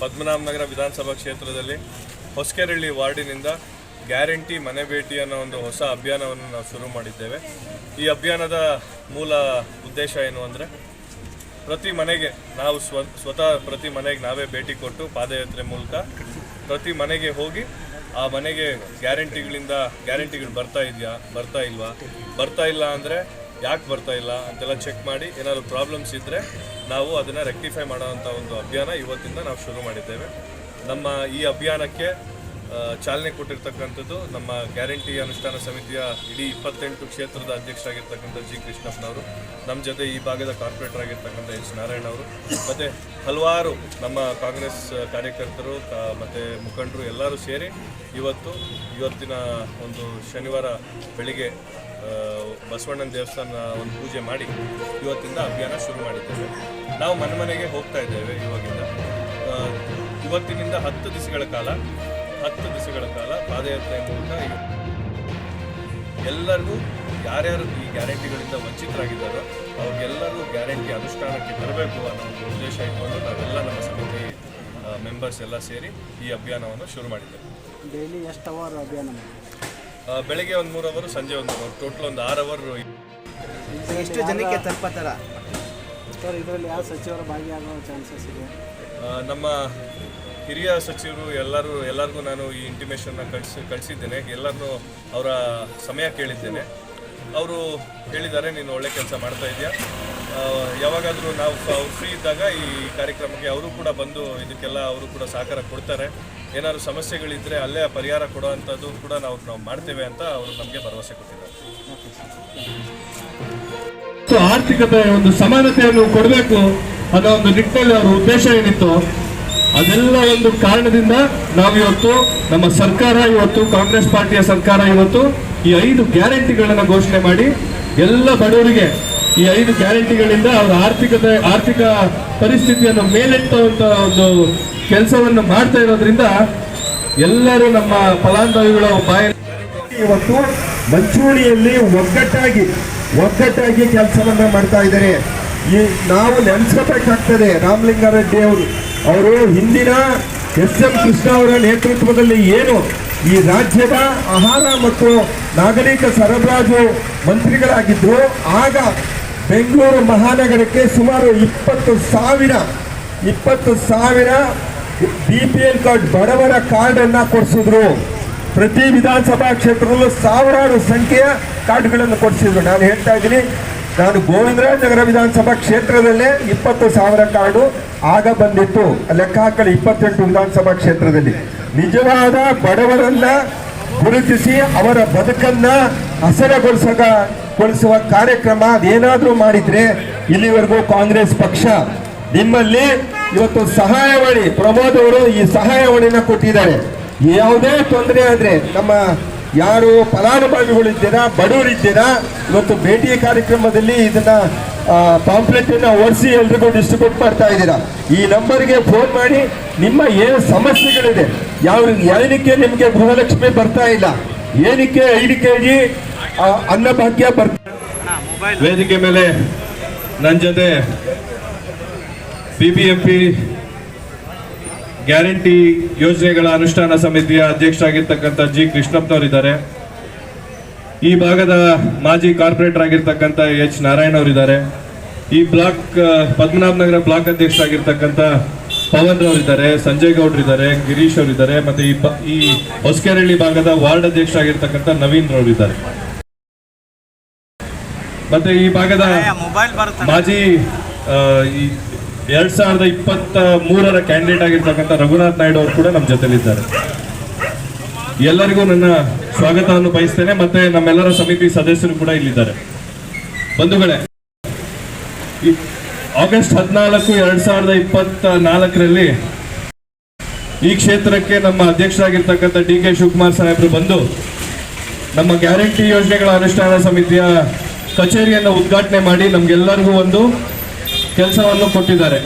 ಪದ್ಮನಾಭನಗರ ವಿಧಾನಸಭಾ ಕ್ಷೇತ್ರದಲ್ಲಿ ಹೊಸಕೆರಳ್ಳಿ ವಾರ್ಡಿನಿಂದ ಗ್ಯಾರಂಟಿ ಮನೆ ಭೇಟಿ ಅನ್ನೋ ಒಂದು ಹೊಸ ಅಭಿಯಾನವನ್ನು ನಾವು ಶುರು ಮಾಡಿದ್ದೇವೆ. ಈ ಅಭಿಯಾನದ ಮೂಲ ಉದ್ದೇಶ ಏನು ಅಂದರೆ, ಪ್ರತಿ ಮನೆಗೆ ನಾವು ಸ್ವ, ಸ್ವತಃ ಪ್ರತಿ ಮನೆಗೆ ನಾವೇ ಭೇಟಿ ಕೊಟ್ಟು ಪಾದಯಾತ್ರೆ ಮೂಲಕ ಪ್ರತಿ ಮನೆಗೆ ಹೋಗಿ ಆ ಮನೆಗೆ ಗ್ಯಾರಂಟಿಗಳಿಂದ ಗ್ಯಾರಂಟಿಗಳು ಬರ್ತಾ ಇದೆಯಾ, ಬರ್ತಾ ಇಲ್ವಾ? ಬರ್ತಾ ಇಲ್ಲ ಅಂದರೆ ಯಾಕೆ ಬರ್ತಾ ಇಲ್ಲ ಅಂತೆಲ್ಲ ಚೆಕ್ ಮಾಡಿ ಏನಾದರೂ ಪ್ರಾಬ್ಲಮ್ಸ್ ಇದ್ದರೆ ನಾವು ಅದನ್ನು ರೆಕ್ಟಿಫೈ ಮಾಡೋವಂಥ ಒಂದು ಅಭಿಯಾನ ಇವತ್ತಿಂದ ನಾವು ಶುರು ಮಾಡಿದ್ದೇವೆ. ನಮ್ಮ ಈ ಅಭಿಯಾನಕ್ಕೆ ಚಾಲನೆ ಕೊಟ್ಟಿರ್ತಕ್ಕಂಥದ್ದು ನಮ್ಮ ಗ್ಯಾರಂಟಿ ಅನುಷ್ಠಾನ ಸಮಿತಿಯ ಇಡೀ ಇಪ್ಪತ್ತೆಂಟು ಕ್ಷೇತ್ರದ ಅಧ್ಯಕ್ಷರಾಗಿರ್ತಕ್ಕಂಥ ಜಿ ಕೃಷ್ಣಪ್ಪನವರು, ನಮ್ಮ ಜೊತೆ ಈ ಭಾಗದ ಕಾರ್ಪೊರೇಟರ್ ಆಗಿರ್ತಕ್ಕಂಥ ಎಚ್ ನಾರಾಯಣ ಅವರು, ಮತ್ತು ಹಲವಾರು ನಮ್ಮ ಕಾಂಗ್ರೆಸ್ ಕಾರ್ಯಕರ್ತರು ಮತ್ತು ಮುಖಂಡರು ಎಲ್ಲರೂ ಸೇರಿ ಇವತ್ತು, ಇವತ್ತಿನ ಒಂದು ಶನಿವಾರ ಬೆಳಿಗ್ಗೆ ಬಸವಣ್ಣನ ದೇವಸ್ಥಾನ ಒಂದು ಪೂಜೆ ಮಾಡಿ ಇವತ್ತಿಂದ ಅಭಿಯಾನ ಶುರು ಮಾಡಿದ್ದೇವೆ. ನಾವು ಮನೆ ಮನೆಗೆ ಹೋಗ್ತಾ ಇದ್ದೇವೆ ಇವಾಗಿಂದ. ಇವತ್ತಿನಿಂದ ಹತ್ತು ದಿವಸಗಳ ಕಾಲ ಹತ್ತು ದಿವಸಗಳ ಕಾಲ ಪಾದಯಾತ್ರೆ ಮೂಲಕ ಎಲ್ಲರಿಗೂ ಯಾರ್ಯಾರು ಈ ಗ್ಯಾರಂಟಿಗಳಿಂದ ವಂಚಿತರಾಗಿದ್ದಾರೋ ಅವ್ರಿಗೆಲ್ಲರೂ ಗ್ಯಾರಂಟಿ ಅನುಷ್ಠಾನಕ್ಕೆ ಬರಬೇಕು ಅನ್ನೋ ಒಂದು ಉದ್ದೇಶ ಇಟ್ಕೊಂಡು ನಾವೆಲ್ಲ ನಮ್ಮ ಸಮಿತಿ ಮೆಂಬರ್ಸ್ ಎಲ್ಲ ಸೇರಿ ಈ ಅಭಿಯಾನವನ್ನು ಶುರು ಮಾಡಿದ್ದೇವೆ. ಡೈಲಿ ಎಷ್ಟು ಅವರ್ ಅಭಿಯಾನ ಬೆಳಗ್ಗೆ ಒಂದು ಮೂರು ಅವರು ಸಂಜೆ ಒಂದು ಅವರು ಟೋಟಲ್ ಒಂದು ಆರು ಅವರ್ ಎಷ್ಟು ಜನಕ್ಕೆ ತಲುಪತ್ತಾರ? ಸರ್ ಇದರಲ್ಲಿ ಯಾವ ಸಚಿವರು ಭಾಗಿಯಾಗುವ ಚಾನ್ಸಸ್ ಇದೆ? ನಮ್ಮ ಹಿರಿಯ ಸಚಿವರು ಎಲ್ಲರೂ, ಎಲ್ಲರಿಗೂ ನಾನು ಈ ಇಂಟಿಮೇಷನ್ನ ಕಳಿಸಿ, ಕಳಿಸಿದ್ದೇನೆ. ಎಲ್ಲರನ್ನೂ ಅವರ ಸಮಯ ಕೇಳಿದ್ದೇನೆ. ಅವರು ಹೇಳಿದ್ದಾರೆ, ನೀನು ಒಳ್ಳೆ ಕೆಲಸ ಮಾಡ್ತಾ ಇದೆಯಾ ಯಾವಾಗಾದರೂ ನಾವು ಫ್ರೀ ಇದ್ದಾಗ ಈ ಕಾರ್ಯಕ್ರಮಕ್ಕೆ ಅವರು ಕೂಡ ಬಂದು ಇದಕ್ಕೆಲ್ಲ ಅವರು ಕೂಡ ಸಹಕಾರ ಕೊಡ್ತಾರೆ. ಏನಾದರೂ ಸಮಸ್ಯೆಗಳಿದ್ದರೆ ಅಲ್ಲೇ ಪರಿಹಾರ ಕೊಡೋವಂಥದ್ದು ಕೂಡ ನಾವು ನಾವು ಮಾಡ್ತೇವೆ ಅಂತ ಅವರು ನಮಗೆ ಭರವಸೆ ಕೊಟ್ಟಿದ್ದಾರೆ. ಆರ್ಥಿಕತೆ ಒಂದು ಸಮಾನತೆಯನ್ನು ಕೊಡಬೇಕು ಅನ್ನೋ ಒಂದು ನಿಟ್ಟಿನಲ್ಲಿ ಅವರ ಉದ್ದೇಶ ಏನಿತ್ತು? ಅದೆಲ್ಲ ಒಂದು ಕಾರಣದಿಂದ ನಾವಿವತ್ತು ನಮ್ಮ ಸರ್ಕಾರ ಇವತ್ತು, ಕಾಂಗ್ರೆಸ್ ಪಾರ್ಟಿಯ ಸರ್ಕಾರ ಇವತ್ತು ಈ ಐದು ಗ್ಯಾರಂಟಿಗಳನ್ನು ಘೋಷಣೆ ಮಾಡಿ ಎಲ್ಲ ಬಡವರಿಗೆ ಈ ಐದು ಗ್ಯಾರಂಟಿಗಳಿಂದ ಅವರ ಆರ್ಥಿಕತೆ, ಆರ್ಥಿಕ ಪರಿಸ್ಥಿತಿಯನ್ನು ಮೇಲೆತ್ತುವಂತ ಒಂದು ಕೆಲಸವನ್ನು ಮಾಡ್ತಾ ಇರೋದ್ರಿಂದ ಎಲ್ಲರೂ ನಮ್ಮ ಫಲಾನುಭವಿಗಳ ಬಾಯ ಇವತ್ತು ಮಂಚೂಣಿಯಲ್ಲಿ ಒಗ್ಗಟ್ಟಾಗಿ ಒಗ್ಗಟ್ಟಾಗಿ ಕೆಲಸವನ್ನ ಮಾಡ್ತಾ ಇದ್ದಾರೆ. ಈ ನಾವು ನೆನೆಸ್ಕೋಬೇಕಾಗ್ತದೆ ರಾಮಲಿಂಗಾರೆಡ್ಡಿ ಅವರು. ಅವರು ಹಿಂದಿನ ಎಸ್ ಎಂ ಕೃಷ್ಣ ಅವರ ನೇತೃತ್ವದಲ್ಲಿ ಏನು ಈ ರಾಜ್ಯದ ಆಹಾರ ಮತ್ತು ನಾಗರಿಕ ಸರಬರಾಜು ಮಂತ್ರಿಗಳಾಗಿದ್ದರು ಆಗ ಬೆಂಗಳೂರು ಮಹಾನಗರಕ್ಕೆ ಸುಮಾರು ಇಪ್ಪತ್ತು ಸಾವಿರ ಇಪ್ಪತ್ತು ಸಾವಿರ ಬಿ ಪಿ ಎಲ್ ಕಾರ್ಡ್, ಬಡವರ ಕಾರ್ಡನ್ನು ಕೊಡಿಸಿದ್ರು. ಪ್ರತಿ ವಿಧಾನಸಭಾ ಕ್ಷೇತ್ರದಲ್ಲೂ ಸಾವಿರಾರು ಸಂಖ್ಯೆಯ ಕಾರ್ಡ್ಗಳನ್ನು ಕೊಡಿಸಿದ್ರು. ನಾನು ಹೇಳ್ತಾ ಇದ್ದೀನಿ ನಾನು ಗೋವಿಂದರಾಜ್ ನಗರ ವಿಧಾನಸಭಾ ಕ್ಷೇತ್ರದಲ್ಲೇ ಇಪ್ಪತ್ತು ಸಾವಿರ ಕಾರ್ಡು ಆಗ ಬಂದಿತ್ತು. ಲೆಕ್ಕ ಹಾಕಲು, ಇಪ್ಪತ್ತೆಂಟು ವಿಧಾನಸಭಾ ಕ್ಷೇತ್ರದಲ್ಲಿ. ನಿಜವಾದ ಬಡವರನ್ನ ಗುರುತಿಸಿ ಅವರ ಬದುಕನ್ನ ಹಸನಗೊಳಿಸಗ ಗೊಳಿಸುವ ಕಾರ್ಯಕ್ರಮ ಅದೇನಾದ್ರೂ ಮಾಡಿದ್ರೆ ಇಲ್ಲಿವರೆಗೂ ಕಾಂಗ್ರೆಸ್ ಪಕ್ಷ ನಿಮ್ಮಲ್ಲಿ ಇವತ್ತು ಸಹಾಯವಾಣಿ ಪ್ರಮೋದ್ ಅವರು ಈ ಸಹಾಯವಾಣಿನ ಕೊಟ್ಟಿದ್ದಾರೆ. ಯಾವುದೇ ತೊಂದರೆ ಆದರೆ ನಮ್ಮ ಯಾರು ಫಲಾನುಭವಿಗಳಿದ್ದೀರಾ ಬಡವರಿದ್ದೀರಾ ಇವತ್ತು ಭೇಟಿ ಕಾರ್ಯಕ್ರಮದಲ್ಲಿ ಇದನ್ನ ಪಾಂಪ್ಲೆಟನ್ನು ಅನ್ನ ಓಡಿಸಿ ಎಲ್ರಿಗೂ ಡಿಸ್ಟ್ರಿಬ್ಯೂಟ್ ಮಾಡ್ತಾ ಇದ್ದೀರಾ. ಈ ನಂಬರ್ಗೆ ಫೋನ್ ಮಾಡಿ ನಿಮ್ಮ ಏನು ಸಮಸ್ಯೆಗಳಿದೆ ಯಾವ ಏನಕ್ಕೆ ನಿಮಗೆ ಗೃಹಲಕ್ಷ್ಮಿ ಬರ್ತಾ ಇಲ್ಲ ಏನಕ್ಕೆ ಐದು ಕೆ ಜಿ ಅನ್ನಭಾಗ್ಯ ಬರ್ತಾ ವೇದಿಕೆ ಮೇಲೆ ನನ್ನ ಜೊತೆ ಬಿಬಿಎಂಪಿ ಗ್ಯಾರಂಟಿ ಯೋಜನೆಗಳ ಅನುಷ್ಠಾನ ಸಮಿತಿಯ ಅಧ್ಯಕ್ಷರಾಗಿರ್ತಕ್ಕಂಥ ಜಿ ಕೃಷ್ಣಪ್ಪನವರಿದ್ದಾರೆ. ಈ ಭಾಗದ ಮಾಜಿ ಕಾರ್ಪೊರೇಟರ್ ಆಗಿರ್ತಕ್ಕಂಥ ಎಚ್ ನಾರಾಯಣ ಅವರಿದ್ದಾರೆ. ಈ ಬ್ಲಾಕ್ ಪದ್ಮನಾಭ ನಗರ ಬ್ಲಾಕ್ ಅಧ್ಯಕ್ಷರಾಗಿರ್ತಕ್ಕಂಥ ಪವನ್ ರವರಿದ್ದಾರೆ ಸಂಜಯ್ ಗೌಡ್ರಿದ್ದಾರೆ ಗಿರೀಶ್ ಅವರಿದ್ದಾರೆ ಮತ್ತೆ ಈ ಈ ಹೊಸಕೆರಳ್ಳಿ ಭಾಗದ ವಾರ್ಡ್ ಅಧ್ಯಕ್ಷ ಅಧ್ಯಕ್ಷರಾಗಿರ್ತಕ್ಕಂಥ ನವೀನ್ ರವರಿದ್ದಾರೆ. ಮತ್ತೆ ಈ ಭಾಗದ ಮಾಜಿ ಈ ಎರಡ್ ಸಾವಿರದ ಇಪ್ಪತ್ತ ಮೂರರ ಕ್ಯಾಂಡಿಡೇಟ್ ಆಗಿರ್ತಕ್ಕಂಥ ರಘುನಾಥ್ ನಾಯ್ಡು ಅವರು ಕೂಡ ನಮ್ಮ ಜೊತೆಲಿದ್ದಾರೆ. ಎಲ್ಲರಿಗೂ ನನ್ನ ಸ್ವಾಗತವನ್ನು ಬಯಸ್ತೇನೆ. ಮತ್ತೆ ನಮ್ಮೆಲ್ಲರ ಸಮಿತಿ ಸದಸ್ಯರು ಕೂಡ ಇಲ್ಲಿದ್ದಾರೆ. ಬಂಧುಗಳೇ ಆಗಸ್ಟ್ ಹದಿನಾಲ್ಕು ಎರಡ್ ಸಾವಿರದ ಇಪ್ಪತ್ತ ನಾಲ್ಕರಲ್ಲಿ ಈ ಕ್ಷೇತ್ರಕ್ಕೆ ನಮ್ಮ ಅಧ್ಯಕ್ಷರಾಗಿರ್ತಕ್ಕಂಥ ಡಿ ಕೆ ಶಿವಕುಮಾರ್ ಸಾಹೇಬರು ಬಂದು ನಮ್ಮ ಗ್ಯಾರಂಟಿ ಯೋಜನೆಗಳ ಅನುಷ್ಠಾನ ಸಮಿತಿಯ ಕಚೇರಿಯನ್ನು ಉದ್ಘಾಟನೆ ಮಾಡಿ ನಮ್ಗೆಲ್ಲರಿಗೂ ಒಂದು ಕೆಲಸವನ್ನು ಕೊಟ್ಟಿದ್ದಾರೆ.